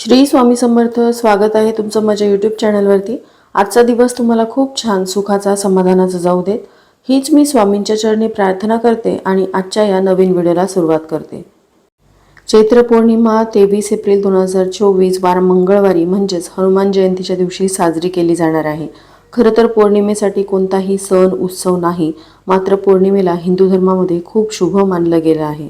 श्री स्वामी समर्थ स्वागत आहे तुमचं माझ्या यूट्यूब चॅनलवरती आजचा दिवस तुम्हाला खूप छान सुखाचा समाधानाचा जाऊ देत. हीच मी स्वामींच्या चरणी प्रार्थना करते आणि आजच्या या नवीन व्हिडिओला सुरुवात करते. चैत्र पौर्णिमा तेवीस एप्रिल दोन हजार चोवीस वार मंगळवारी म्हणजेच हनुमान जयंतीच्या दिवशी साजरी केली जाणार आहे. खरं तर पौर्णिमेसाठी कोणताही सण उत्सव नाही. मात्र पौर्णिमेला हिंदू धर्मामध्ये खूप शुभ मानलं गेलं आहे.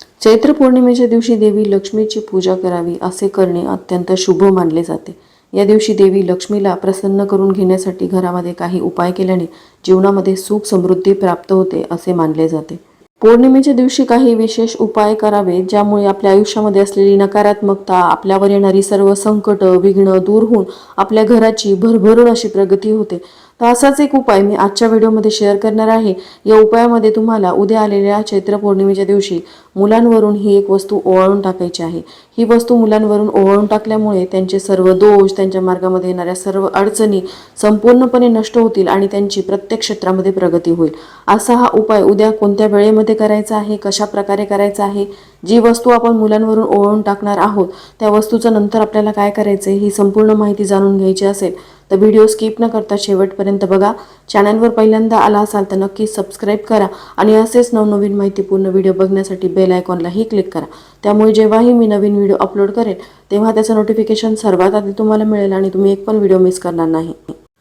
चैत्र पौर्णिमेच्या दिवशी देवी लक्ष्मीची पूजा करावी असे करणे अत्यंत शुभ मानले जाते. या दिवशी देवी लक्ष्मीला प्रसन्न करून घेण्यासाठी घरामध्ये काही उपाय केल्याने जीवनामध्ये सुख समृद्धी प्राप्त होते असे मानले जाते. पौर्णिमेच्या दिवशी काही विशेष उपाय करावे ज्यामुळे आपल्या आयुष्यामध्ये असलेली नकारात्मकता आपल्यावर येणारी सर्व संकट विघ्न दूर होऊन आपल्या घराची भरभरून अशी प्रगती होते. तर असाच एक उपाय मी आजच्या व्हिडिओमध्ये शेअर करणार आहे. या उपायामध्ये तुम्हाला उद्या आलेल्या चैत्र पौर्णिमेच्या दिवशी मुलांवरून ही एक वस्तू ओवाळून टाकायची आहे. ही वस्तू मुलांवरून ओवाळून टाकल्यामुळे त्यांचे सर्व दोष त्यांच्या मार्गामध्ये येणाऱ्या सर्व अडचणी संपूर्णपणे नष्ट होतील आणि त्यांची प्रत्येक क्षेत्रामध्ये प्रगती होईल. असा हा उपाय उद्या कोणत्या वेळेमध्ये करायचा आहे कशा प्रकारे करायचा आहे जी वस्तू आपण मुलांवरून ओवाळून टाकणार आहोत त्या वस्तूचं नंतर आपल्याला काय करायचं ही संपूर्ण माहिती जाणून घ्यायची असेल तर व्हिडिओ स्किप न करता शेवटपर्यंत बघा. चॅनलवर पहिल्यांदा आला असाल तर नक्की सबस्क्राईब करा आणि असेच नवनवीन माहितीपूर्ण व्हिडिओ बघण्यासाठी बेल आयकॉनलाही क्लिक करा. त्यामुळे जेव्हाही मी नवीन व्हिडिओ अपलोड करेन तेव्हा त्याचं नोटिफिकेशन सर्वात आधी तुम्हाला मिळेल आणि तुम्ही एक पण व्हिडिओ मिस करणार नाही.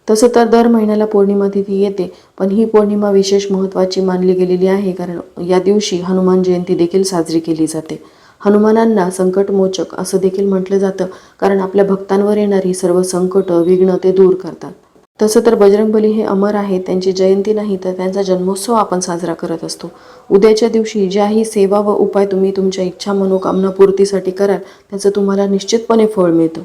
तसं तर दर महिन्याला पौर्णिमा तिथी येते पण ही पौर्णिमा विशेष महत्त्वाची मानली गेलेली आहे कारण या दिवशी हनुमान जयंती देखील साजरी केली जाते. हनुमानांना संकटमोचक असं देखील म्हटलं जातं कारण आपल्या भक्तांवर येणारी सर्व संकट विघ्न ते दूर करतात. तसं तर बजरंगबली हे अमर आहेत त्यांची जयंती नाही तर त्यांचा जन्मोत्सव आपण साजरा करत असतो. उद्याच्या दिवशी ज्याही सेवा व उपाय तुम्ही तुमच्या इच्छा मनोकामना पूर्तीसाठी कराल त्याचं तुम्हाला निश्चितपणे फळ मिळतं.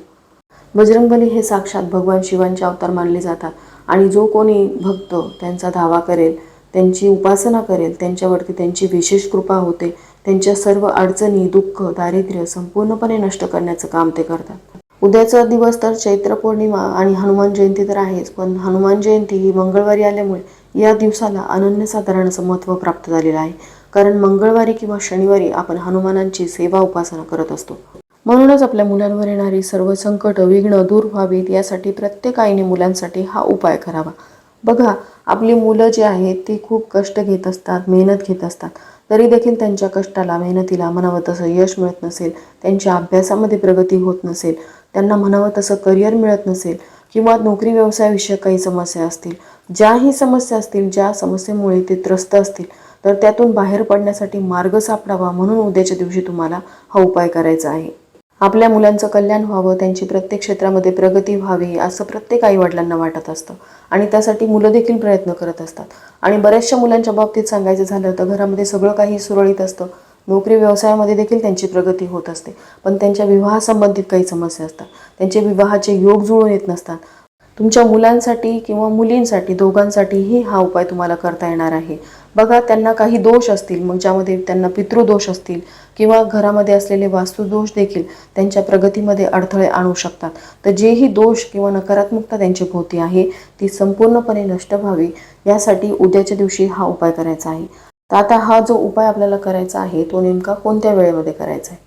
बजरंगबली हे साक्षात भगवान शिवांचे अवतार मानले जातात आणि जो कोणी भक्त त्यांचा धावा करेल त्यांची उपासना करेल त्यांच्यावरती त्यांची विशेष कृपा होते त्यांच्या सर्व अडचणी दुःख दारिद्र्य संपूर्णपणे नष्ट करण्याचं काम ते करतात. उद्याचा दिवस तर चैत्र पौर्णिमा आणि हनुमान जयंती तर आहेच पण हनुमान जयंती ही मंगळवारी आल्यामुळे या दिवसाला अनन्यसाधारण असं महत्त्व प्राप्त झालेलं आहे. कारण मंगळवारी किंवा शनिवारी आपण हनुमानांची सेवा उपासना करत असतो. म्हणूनच आपल्या मुलांवर येणारी सर्व संकट विघ्न दूर व्हावीत यासाठी प्रत्येक आईने मुलांसाठी हा उपाय करावा. बघा आपली मुलं जी आहेत ती खूप कष्ट घेत असतात मेहनत घेत असतात. तरी देखील त्यांच्या कष्टाला मेहनतीला म्हणावं तसं यश मिळत नसेल त्यांच्या अभ्यासामध्ये प्रगती होत नसेल त्यांना म्हणावं तसं करिअर मिळत नसेल किंवा नोकरी व्यवसायाविषयक काही समस्या असतील ज्याही समस्या असतील ज्या समस्येमुळे ते त्रस्त असतील तर त्यातून बाहेर पडण्यासाठी मार्ग सापडावा म्हणून उद्याच्या दिवशी तुम्हाला हा उपाय करायचा आहे. आपल्या मुलांचं कल्याण व्हावं त्यांची प्रत्येक क्षेत्रामध्ये प्रगती व्हावी असं प्रत्येक आईवडिलांना वाटत असतं. आणि त्यासाठी मुलं देखील प्रयत्न करत असतात. आणि बऱ्याचशा मुलांच्या बाबतीत सांगायचं झालं तर घरामध्ये सगळं काही सुरळीत असतं. नोकरी व्यवसायामध्ये देखील त्यांची प्रगती होत असते. पण त्यांच्या विवाहासंबंधित काही समस्या असतात. त्यांचे विवाहाचे योग जुळून येत नसतात. तुमच्या मुलांसाठी किंवा मुलींसाठी दोघांसाठीही हा उपाय तुम्हाला करता येणार आहे. बघा त्यांना काही दोष असतील मग ज्यामध्ये त्यांना पितृदोष असतील किंवा घरामध्ये असलेले वास्तुदोष देखील त्यांच्या प्रगतीमध्ये अडथळे आणू शकतात. तर जेही दोष किंवा नकारात्मकता त्यांची भोवती आहे ती संपूर्णपणे नष्ट व्हावी यासाठी उद्याच्या दिवशी हा उपाय करायचा आहे. तर आता हा जो उपाय आपल्याला करायचा आहे तो नेमका कोणत्या वेळेमध्ये करायचा आहे?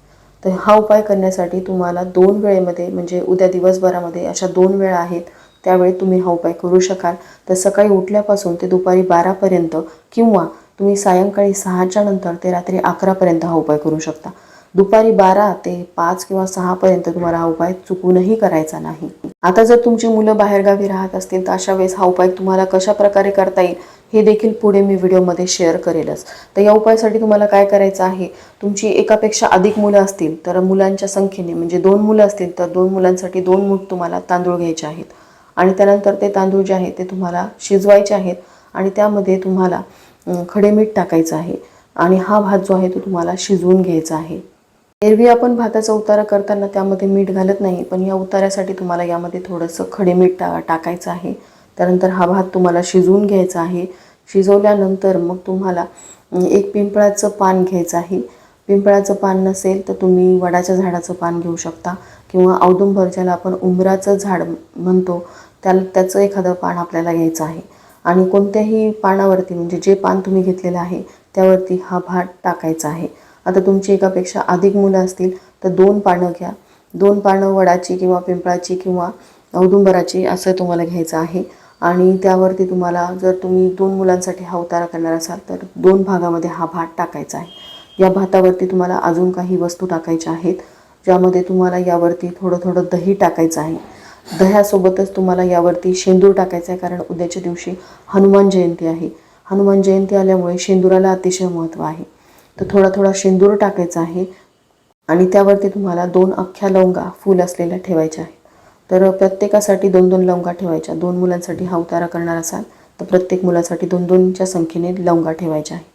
तर हा उपाय करण्यासाठी तुम्हाला दोन वेळेमध्ये म्हणजे उद्या दिवसभरामध्ये अशा दोन वेळा आहेत त्यावेळी तुम्ही हा उपाय करू शकाल. तर सकाळी उठल्यापासून ते दुपारी बारापर्यंत किंवा तुम्ही सायंकाळी सहाच्या नंतर ते रात्री अकरापर्यंत हा उपाय करू शकता. दुपारी बारा ते पाच किंवा सहापर्यंत तुम्हाला हा उपाय चुकूनही करायचा नाही. आता जर तुमची मुलं बाहेरगावी राहत असतील तर अशा वेळेस हा उपाय तुम्हाला कशा प्रकारे करता येईल हे देखील पुढे मी व्हिडिओमध्ये शेअर करेलच. तर या उपायासाठी तुम्हाला काय करायचं आहे? तुमची एकापेक्षा अधिक मुलं असतील तर मुलांच्या संख्येने म्हणजे दोन मुलं असतील तर दोन मुलांसाठी दोन मूठ तुम्हाला तांदूळ घ्यायचे आहेत. आणि त्यानंतर ते तांदूळ जे आहेत ते तुम्हाला शिजवायचे आहेत आणि त्यामध्ये तुम्हाला खडे मीठ टाकायचं आहे आणि हा भात जो आहे तो तुम्हाला शिजवून घ्यायचा आहे. एरवी आपण भाताचा उतारा करताना त्यामध्ये मीठ घालत नाही पण या उतार्यासाठी तुम्हाला यामध्ये थोडंसं खडे मीठ टा टाकायचं आहे. त्यानंतर हा भात तुम्हाला शिजवून घ्यायचा आहे. शिजवल्यानंतर मग तुम्हाला एक पिंपळाचं पान घ्यायचं आहे. पिंपळाचं पान नसेल तर तुम्ही वडाच्या झाडाचं पान घेऊ शकता. किंवा औदुंबर ज्याला आपण उंबराचं झाड म्हणतो त्याला त्याचं एखादं पान आपल्याला घ्यायचं आहे. आणि कोणत्याही पानावरती म्हणजे जे पान तुम्ही घेतलेलं आहे त्यावरती हा भात टाकायचा आहे. आता तुमची एकापेक्षा अधिक मुलं असतील तर दोन पानं घ्या. दोन पानं वडाची किंवा पिंपळाची किंवा औदुंबराची असं तुम्हाला घ्यायचं आहे. आणि त्यावरती तुम्हाला जर तुम्ही दोन मुलांसाठी हा उतारा करणार असाल तर दोन भागामध्ये हा भात टाकायचा आहे. या भातावरती तुम्हाला अजून काही वस्तू टाकायच्या आहेत ज्यामध्ये तुम्हाला यावरती थोडं थोडं दही टाकायचं आहे. दह्यासोबतच तुम्हाला यावरती शेंदूर टाकायचा आहे कारण उद्याच्या दिवशी हनुमान जयंती आहे. हनुमान जयंती आल्यामुळे शेंदुराला अतिशय महत्त्व आहे. तर थोडा थोडा शेंदूर टाकायचा आहे आणि त्यावरती तुम्हाला दोन अख्ख्या लवंगा फूल असलेल्या ठेवायच्या आहेत. तर प्रत्येकासाठी दोन दोन लवंगा ठेवायच्या. दोन मुलांसाठी हा उतारा करणार असाल तर प्रत्येक मुलासाठी दोन दोनच्या संख्येने लवंगा ठेवायच्या आहे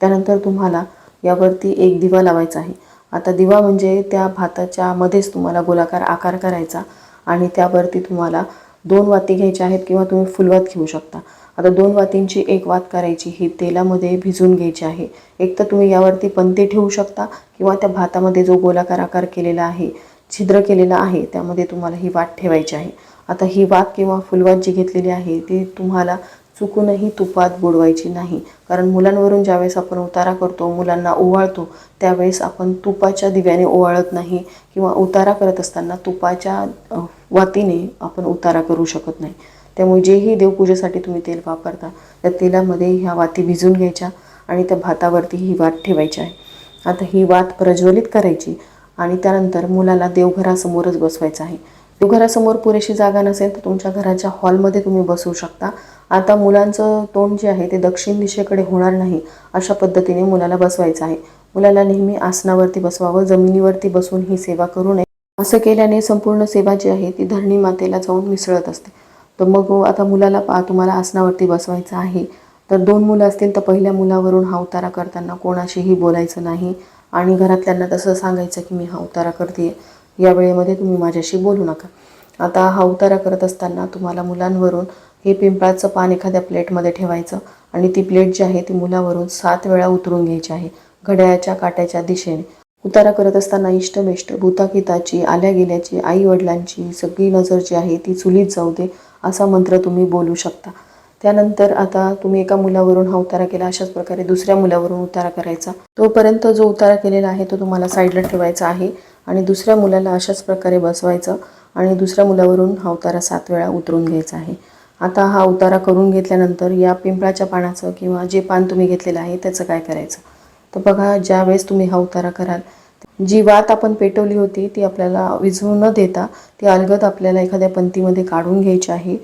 त्यानंतर तुम्हाला यावरती एक दिवा लावायचा आहे. आता दिवा म्हणजे त्या भाताच्या मध्येच तुम्हाला गोलाकार आकार करायचा आणि त्यावरती तुम्हाला दोन वाती घ्यायच्या आहेत किंवा तुम्ही फुलवात घेऊ शकता. आता दोन वातींची एक वात करायची ही तेलामध्ये भिजून घ्यायची आहे. एक तर तुम्ही यावरती पंते ठेवू शकता किंवा त्या भातामध्ये जो गोलाकार आकार केलेला आहे छिद्र केलेला आहे त्यामध्ये तुम्हाला ही वाट ठेवायची आहे. आता ही वात किंवा फुलवात जी घेतलेली आहे ती तुम्हाला चुकूनही तुपात बुडवायची नाही. कारण मुलांवरून ज्यावेळेस आपण उतारा करतो मुलांना ओवाळतो त्यावेळेस आपण तुपाच्या दिव्याने ओवाळत नाही किंवा उतारा करत असताना तुपाच्या वातीने आपण उतारा करू शकत नाही. त्यामुळे जेही देवपूजेसाठी तुम्ही तेल वापरता त्या तेलामध्ये ह्या वाती भिजून घ्यायच्या आणि त्या भातावरती ही वात ठेवायची आहे. आता ही वात प्रज्वलित करायची आणि त्यानंतर मुलाला देवघरासमोरच बसवायचं आहे. देवघरासमोर पुरेशी जागा नसेल तर तुमच्या घराच्या हॉलमध्ये तुम्ही बसवू शकता. आता मुलांचं तोंड जे आहे ते दक्षिण दिशेकडे होणार नाही अशा पद्धतीने मुलाला बसवायचं आहे. मुलाला नेहमी आसनावरती बसवावं जमिनीवरती बसून ही सेवा करू नये. असं केल्याने संपूर्ण सेवा जी आहे ती धरणी मातेला जाऊन मिसळत असते. तर मग आता मुलाला पा तुम्हाला आसनावरती बसवायचं आहे. तर दोन मुलं असतील तर पहिल्या मुलावरून हा उतारा करताना कोणाशीही बोलायचं नाही. आणि घरातल्यांना तसं सांगायचं की मी हा उतारा करते या वेळेमध्ये तुम्ही माझ्याशी बोलू नका. आता हा उतारा करत असताना तुम्हाला मुलांवरून हे पिंपळाचं पान एखाद्या प्लेटमध्ये ठेवायचं आणि ती प्लेट जी आहे ती मुलावरून सात वेळा उतरून घ्यायची आहे घड्याळाच्या काट्याच्या दिशेने. उतारा करत असताना इष्टमिष्ट भूताकिताची आल्या गेल्याची आई वडिलांची सगळी नजर जी आहे ती चुलीत जाऊ दे असा मंत्र तुम्ही बोलू शकता. त्यानंतर आता तुम्ही एका मुलावरून हा उतारा केला अशाच प्रकारे दुसऱ्या मुलावरून उतारा करायचा. तोपर्यंत जो उतारा केलेला आहे तो तुम्हाला साईडला ठेवायचा आहे आणि दुसऱ्या मुलाला अशाच प्रकारे बसवायचं. आणि दुसऱ्या मुलावरून हा उतारा सात वेळा उतरून घ्यायचा आहे. आता हा उतारा करून घेतल्यानंतर या पिंपळाच्या पानाचं किंवा जे पान तुम्ही घेतलेलं आहे त्याचं काय करायचं? तर बघा ज्या वेळेस तुम्ही हा उतारा कराल जी वात आपण पेटवली होती ती आपल्याला विझवू न देता ती अलगद आपल्याला एखाद्या पंतीमध्ये काढून घ्यायची आहे.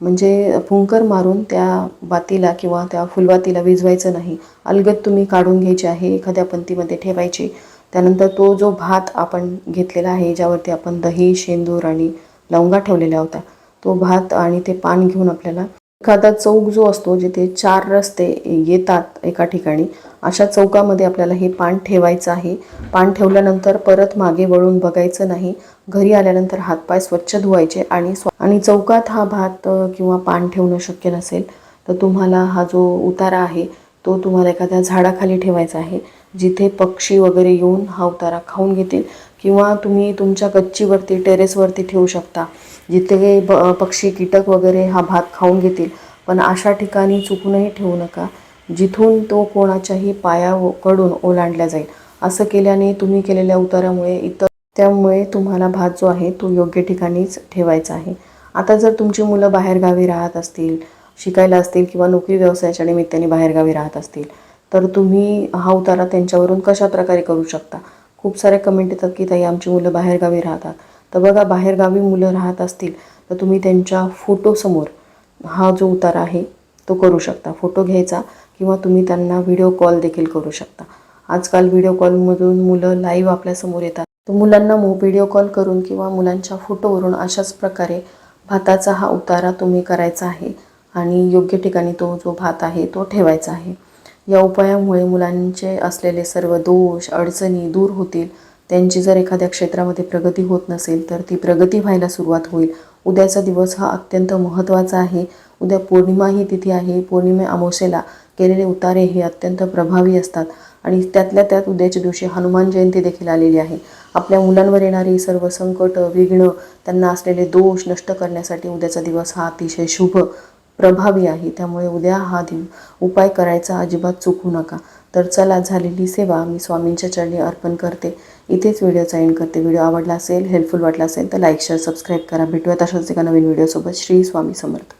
म्हणजे फुंकर मारून त्या वातीला किंवा त्या फुलवातीला विझवायचं नाही. अलगद तुम्ही काढून घ्यायची आहे एखाद्या पंतीमध्ये ठेवायची. त्यानंतर तो जो भात आपण घेतलेला आहे ज्यावरती आपण दही शेंदूर आणि लवंगा ठेवलेला होता तो भात आणि ते पान घेऊन आपल्याला एखादा चौक जो असतो जिथे चार रस्ते येतात एका ठिकाणी अशा चौकामध्ये आपल्याला हे पान ठेवायचं आहे. पान ठेवल्यानंतर परत मागे वळून बघायचं नाही. घरी आल्यानंतर हातपाय स्वच्छ धुवायचे आणि आणि चौकात हा भात किंवा पान ठेवणं शक्य नसेल तर तुम्हाला हा जो उतारा आहे तो तुम्हाला एखाद्या झाडाखाली ठेवायचा आहे. जिथे पक्षी वगैरे येऊन हा उतारा खाऊन घेतील किंवा तुम्ही तुमच्या गच्चीवरती टेरेसवरती ठेवू शकता. जिथे ब पक्षी कीटक वगैरे हा भात खाऊन घेतील. पण अशा ठिकाणी चुकूनही ठेवू नका. जिथून तो कोणाच्याही पायाकडून ओलांडला जाईल. असं केल्याने तुम्ही केलेल्या उतारामुळे इतर त्यामुळे तुम्हाला भात जो आहे तो योग्य ठिकाणीच ठेवायचा आहे. आता जर तुमची मुलं बाहेरगावी राहत असतील शिकायला असतील किंवा नोकरी व्यवसायाच्या निमित्ताने बाहेरगावी राहत असतील तर तुम्ही हा उतारा त्यांच्यावरून कशा प्रकारे करू शकता? खूप साऱ्या कमेंट येतात की ताई आमची मुलं बाहेरगावी राहतात. तर बघा बाहेरगावी मुलं राहत असतील तर तुम्ही त्यांच्या फोटोसमोर हा जो उतारा आहे तो करू शकता. फोटो घ्यायचा किंवा तुम्ही त्यांना व्हिडिओ कॉल देखील करू शकता. आजकाल व्हिडिओ कॉलमधून मुलं लाईव्ह आपल्यासमोर येतात. तर मुलांना मो व्हिडिओ कॉल करून किंवा मुलांच्या फोटोवरून अशाच प्रकारे भाताचा हा उतारा तुम्ही करायचा आहे आणि योग्य ठिकाणी तो जो भात आहे तो ठेवायचा आहे. या उपायामुळे मुलांचे असलेले सर्व दोष अडचणी दूर होतील. त्यांची जर एखाद्या क्षेत्रामध्ये प्रगती होत नसेल तर ती प्रगती व्हायला सुरुवात होईल. उद्याचा दिवस हा अत्यंत महत्त्वाचा आहे. उद्या पौर्णिमा ही तिथी आहे. पौर्णिमे अमावस्येला केलेले उतारे हे अत्यंत प्रभावी असतात आणि त्यातल्या त्यात उद्याच्या दिवशी हनुमान जयंती देखील आलेली आहे. आपल्या मुलांवर येणारी सर्व संकट विघ्न त्यांना असलेले दोष नष्ट करण्यासाठी उद्याचा दिवस हा अतिशय शुभ प्रभावी आहे. त्यामुळे उद्या हा दिव उपाय करायचा अजिबात चुकू नका. तर चला झालेली सेवा मी स्वामींच्या चरणी अर्पण करते. इथेच व्हिडिओचा एंड करते. व्हिडिओ आवडला असेल हेल्पफुल वाटला असेल तर लाईक शेअर सबस्क्राईब करा. भेटूयात अशाच एका नवीन व्हिडिओसोबत श्री स्वामी समर्थ.